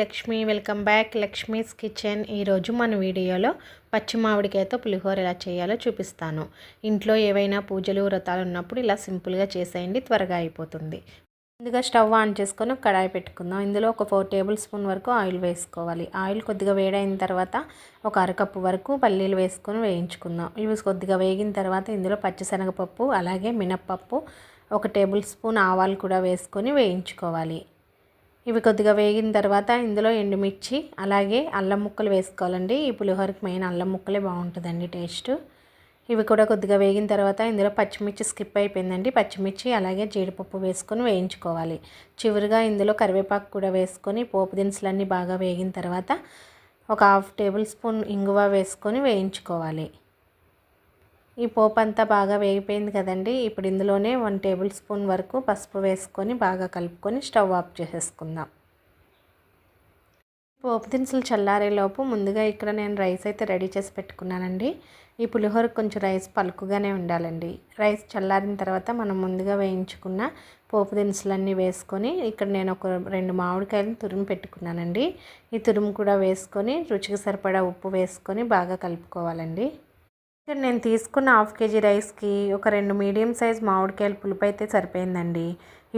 Lakshmi welcome back. Lakshmi's kitchen. ఈరోజు మన వీడియోలో పచ్చి మామిడికాయతో పులిహోర ఎలా చేయాలో చూపిస్తాను. ఇంట్లో ఏవైనా పూజలు వ్రతాలు ఉన్నప్పుడు ఇలా సింపుల్గా చేసేయండి. త్వరగా అయిపోతుంది. ముందుగా స్టవ్ ఆన్ చేసుకొని ఒక కడాయి పెట్టుకుందాం. ఇందులో ఒక ఫోర్ టేబుల్ స్పూన్ వరకు ఆయిల్ వేసుకోవాలి. ఆయిల్ కొద్దిగా వేడైన తర్వాత ఒక అరకప్పు వరకు పల్లీలు వేసుకొని వేయించుకుందాం. ఇవి కొద్దిగా వేగిన తర్వాత ఇందులో పచ్చిశనగపప్పు అలాగే మినప్పప్పు ఒక టేబుల్ స్పూన్ ఆవాలు కూడా వేసుకొని వేయించుకోవాలి. ఇవి కొద్దిగా వేగిన తర్వాత ఇందులో ఎండుమిర్చి అలాగే అల్లం ముక్కలు వేసుకోవాలండి. ఈ పులిహోరకి మెయిన్ అల్లం ముక్కలే బాగుంటుందండి టేస్ట్ ఇవి కూడా కొద్దిగా వేగిన తర్వాత ఇందులో పచ్చిమిర్చి స్కిప్ అయిపోయిందండి. పచ్చిమిర్చి అలాగే జీడిపప్పు వేసుకొని వేయించుకోవాలి. చివరిగా ఇందులో కరివేపాకు కూడా వేసుకొని పోపు దినుసులన్నీ బాగా వేగిన తర్వాత ఒక హాఫ్ టేబుల్ స్పూన్ ఇంగువ వేసుకొని వేయించుకోవాలి. ఈ పోపు అంతా బాగా వేగిపోయింది కదండి. ఇప్పుడు ఇందులోనే వన్ టేబుల్ స్పూన్ వరకు పసుపు వేసుకొని బాగా కలుపుకొని స్టవ్ ఆఫ్ చేసేసుకుందాం. పోపు దినుసులు చల్లారేలోపు ముందుగా ఇక్కడ నేను రైస్ అయితే రెడీ చేసి పెట్టుకున్నానండి. ఈ పులిహోర కొంచెం రైస్ పలుకుగానే ఉండాలండి. రైస్ చల్లారిన తర్వాత మనం ముందుగా వేయించుకున్న పోపు దినుసులన్నీ వేసుకొని ఇక్కడ నేను ఒక రెండు మామిడికాయలను తురుము పెట్టుకున్నానండి. ఈ తురుము కూడా వేసుకొని రుచికి సరిపడా ఉప్పు వేసుకొని బాగా కలుపుకోవాలండి. ఇక్కడ నేను తీసుకున్న హాఫ్ కేజీ రైస్కి ఒక రెండు మీడియం సైజ్ మామిడికాయలు పులుపు అయితే సరిపోయిందండి.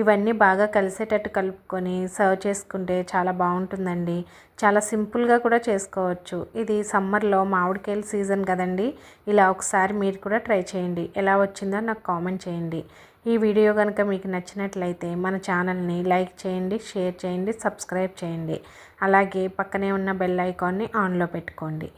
ఇవన్నీ బాగా కలిసేటట్టు కలుపుకొని సర్వ్ చేసుకుంటే చాలా బాగుంటుందండి. చాలా సింపుల్గా కూడా చేసుకోవచ్చు. ఇది సమ్మర్లో మామిడికాయల సీజన్ కదండి. ఇలా ఒకసారి మీరు కూడా ట్రై చేయండి. ఎలా వచ్చిందో నాకు కామెంట్ చేయండి. ఈ వీడియో కనుక మీకు నచ్చినట్లయితే మన ఛానల్ని లైక్ చేయండి షేర్ చేయండి సబ్స్క్రైబ్ చేయండి. అలాగే పక్కనే ఉన్న బెల్ ఐకాన్ని ఆన్లో పెట్టుకోండి.